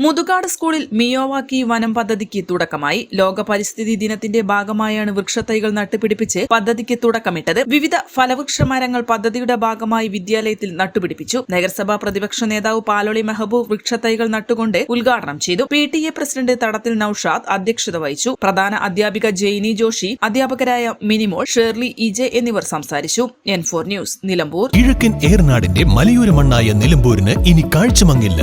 Muthukad സ്കൂളിൽ Miyawaki വനം പദ്ധതിക്ക് തുടക്കമായി. ലോക പരിസ്ഥിതി ദിനത്തിന്റെ ഭാഗമായാണ് വൃക്ഷത്തൈകൾ നട്ടുപിടിപ്പിച്ച് പദ്ധതിക്ക് തുടക്കമിട്ടത്. വിവിധ ഫലവൃക്ഷ മരങ്ങൾ പദ്ധതിയുടെ ഭാഗമായി വിദ്യാലയത്തിൽ നട്ടുപിടിപ്പിച്ചു. നഗരസഭാ പ്രതിപക്ഷ നേതാവ് പാലോളി മെഹബൂബ് വൃക്ഷത്തൈകൾ നട്ടുകൊണ്ട് ഉദ്ഘാടനം ചെയ്തു. പി ടി എ പ്രസിഡന്റ് തടത്തിൽ നൌഷാദ് അധ്യക്ഷത വഹിച്ചു. പ്രധാന അധ്യാപിക ജെയിനി ജോഷി അധ്യാപകരായ മിനിമോൾ ഷേർലി ഇജെ എന്നിവർ സംസാരിച്ചു. N four news Nilambur. കിഴക്കൻ ഏർനാടിന്റെ മലയോര മണ്ണായ നിലമ്പൂരിന് ഇനി കാഴ്ചമങ്ങില്ല.